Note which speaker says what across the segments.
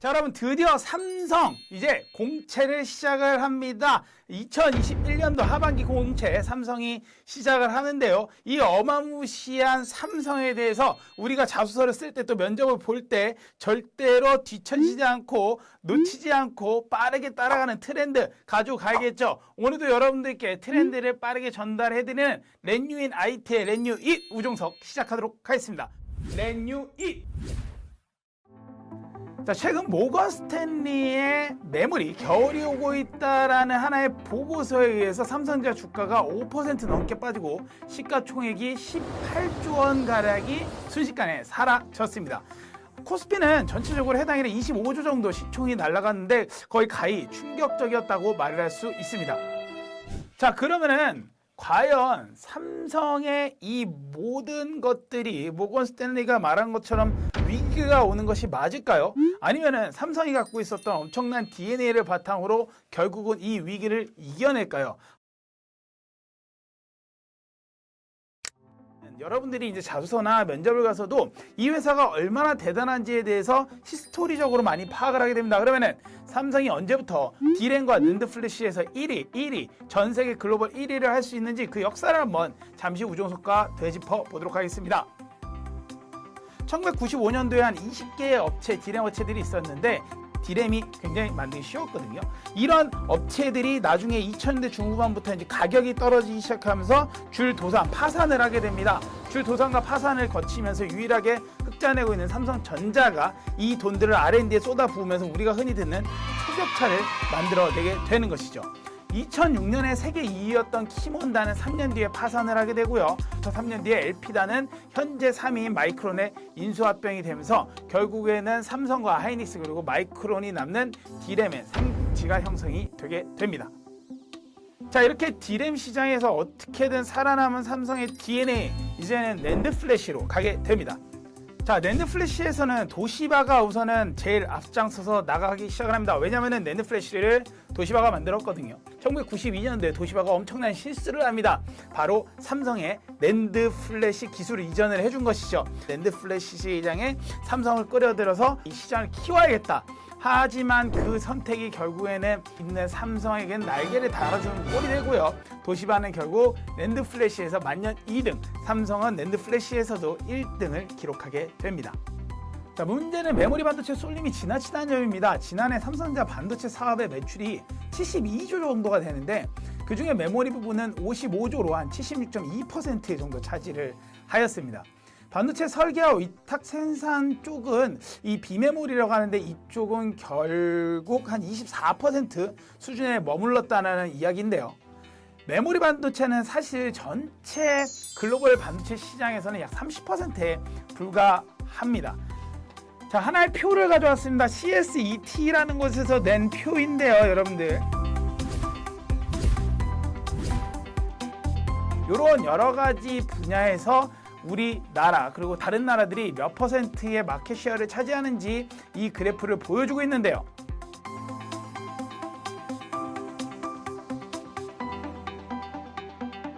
Speaker 1: 자, 여러분 드디어 삼성 이제 공채를 시작을 합니다. 2021년도 하반기 공채 삼성이 시작을 하는데요. 이 어마무시한 삼성에 대해서 우리가 자소서를 쓸 때 또 면접을 볼 때 절대로 뒤처지지 않고 놓치지 않고 빠르게 따라가는 트렌드 가져가야겠죠. 오늘도 여러분들께 트렌드를 빠르게 전달해드리는 렌유인 IT의 렌유 2 우종석 시작하도록 하겠습니다. 렌유 2 자, 최근 모건 스탠리의 매물이 겨울이 오고 있다라는 하나의 보고서에 의해서 삼성전자 주가가 5% 넘게 빠지고 시가총액이 18조 원 가량이 순식간에 사라졌습니다. 코스피는 전체적으로 해당일에 25조 정도 시총이 날아갔는데 거의 가히 충격적이었다고 말을 할 수 있습니다. 자, 그러면은 과연 삼성의 이 모든 것들이 모건 스탠리가 말한 것처럼 위기가 오는 것이 맞을까요? 아니면은 삼성이 갖고 있었던 엄청난 DNA를 바탕으로 결국은 이 위기를 이겨낼까요? 여러분들이 이제 자소서나 면접을 가서도 이 회사가 얼마나 대단한지에 대해서 히스토리적으로 많이 파악을 하게 됩니다. 그러면은 삼성이 언제부터 디램과 는드 플래시에서 1위, 1위, 전 세계 글로벌 1위를 할 수 있는지 그 역사를 한번 잠시 우종석과 되짚어 보도록 하겠습니다. 1995년도에 한 20개의 업체, 디램 업체들이 있었는데 디램이 굉장히 만들기 쉬웠거든요. 이런 업체들이 나중에 2000년대 중후반부터 이제 가격이 떨어지기 시작하면서 줄 도산, 파산을 하게 됩니다. 줄 도산과 파산을 거치면서 유일하게 흑자내고 있는 삼성전자가 이 돈들을 R&D에 쏟아부으면서 우리가 흔히 듣는 초격차를 만들어내게 되는 것이죠. 2006년에 세계 2위였던 키몬다는 3년 뒤에 파산을 하게 되고요. 저 3년 뒤에 LP다는 현재 3위인 마이크론의 인수합병이 되면서 결국에는 삼성과 하이닉스 그리고 마이크론이 남는 디램의 상지가 형성이 되게 됩니다. 자 이렇게 디램 시장에서 어떻게든 살아남은 삼성의 DNA 이제는 랜드 플래시로 가게 됩니다. 자, 랜드 플래시에서는 도시바가 우선은 제일 앞장서서 나가기 시작을 합니다. 왜냐면은 랜드 플래시를 도시바가 만들었거든요. 1992년도에 도시바가 엄청난 실수를 합니다. 바로 삼성의 랜드 플래시 기술을 이전을 해준 것이죠. 랜드 플래시 시장에 삼성을 끌어들여서 이 시장을 키워야겠다. 하지만 그 선택이 결국에는 있는 삼성에겐 날개를 달아주는 꼴이 되고요. 도시바는 결국 랜드 플래시에서 만년 2등, 삼성은 랜드 플래시에서도 1등을 기록하게 됩니다. 자, 문제는 메모리 반도체 쏠림이 지나치다는 점입니다. 지난해 삼성전자 반도체 사업의 매출이 72조 정도가 되는데 그 중에 메모리 부분은 55조로 한 76.2% 정도 차지를 하였습니다. 반도체 설계와 위탁 생산 쪽은 이 비메모리라고 하는데 이쪽은 결국 한 24% 수준에 머물렀다는 이야기인데요. 메모리 반도체는 사실 전체 글로벌 반도체 시장에서는 약 30%에 불과합니다. 자, 하나의 표를 가져왔습니다. CSET라는 곳에서 낸 표인데요, 여러분들. 이런 여러 가지 분야에서 우리나라 그리고 다른 나라들이 몇 퍼센트의 마켓 쉐어를 차지하는지 이 그래프를 보여주고 있는데요.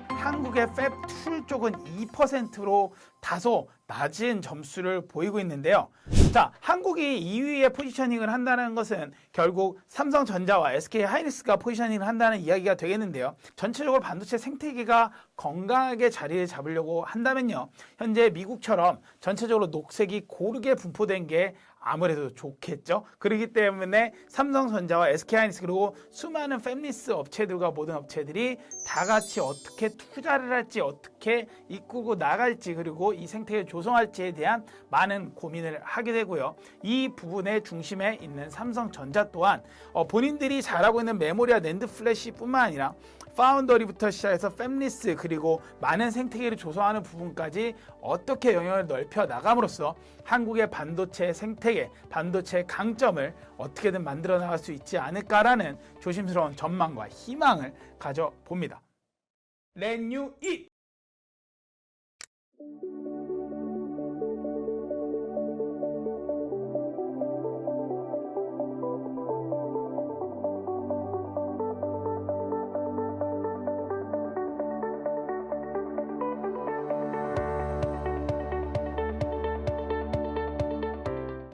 Speaker 1: 한국의 팹2 쪽은 2%로 다소 낮은 점수를 보이고 있는데요. 자, 한국이 2위에 포지셔닝을 한다는 것은 결국 삼성전자와 SK 하이닉스가 포지셔닝을 한다는 이야기가 되겠는데요. 전체적으로 반도체 생태계가 건강하게 자리를 잡으려고 한다면요. 현재 미국처럼 전체적으로 녹색이 고르게 분포된 게 아무래도 좋겠죠. 그렇기 때문에 삼성전자와 SK하이닉스 그리고 수많은 팹리스 업체들과 모든 업체들이 다 같이 어떻게 투자를 할지 어떻게 이끌고 나갈지 그리고 이 생태계를 조성할지에 대한 많은 고민을 하게 되고요. 이 부분의 중심에 있는 삼성전자 또한 어, 본인들이 잘하고 있는 메모리와 랜드 플래시뿐만 아니라 파운더리부터 시작해서 팹리스 그리고 많은 생태계를 조성하는 부분까지 어떻게 영역을 넓혀 나감으로써 한국의 반도체 생태계, 반도체 강점을 어떻게든 만들어 나갈 수 있지 않을까라는 조심스러운 전망과 희망을 가져봅니다. 렌유 2